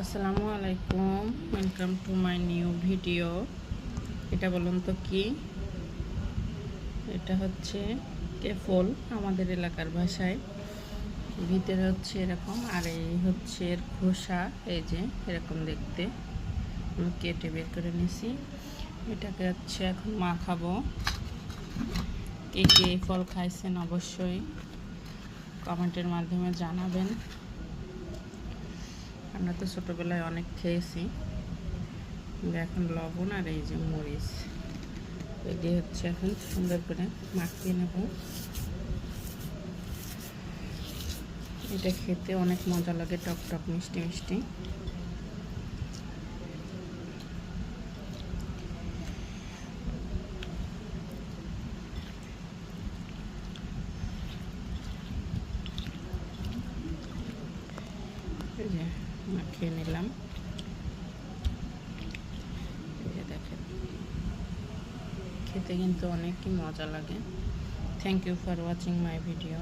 আসসালামু আলাইকুম welcome to my new video এটা বলুন তো কি? এটা হচ্ছে কেফল আমাদের এলাকার ভাষায়। ভিতরে হচ্ছে এরকম, আর এই হচ্ছে এর খোসা, এই যে এরকম দেখতে। আমি কেটে বের করে নিছি। এটাকে হচ্ছে এখন মাখাবো। কে কে ফল খাইছেন অবশ্যই কমেন্টের মাধ্যমে জানাবেন। আমরা তো ছোটোবেলায় অনেক খেয়েছি। এখন লবণ আর এই যে মরিচ এটি হচ্ছে এখন সুন্দর করে মাখিয়ে নেব। এটা খেতে অনেক মজা লাগে, টক টক, মিষ্টি মিষ্টি। যে মাখিয়ে নিলাম এই যে দেখেন খেতে কিন্তু অনেকই মজা লাগে thank you for watching my video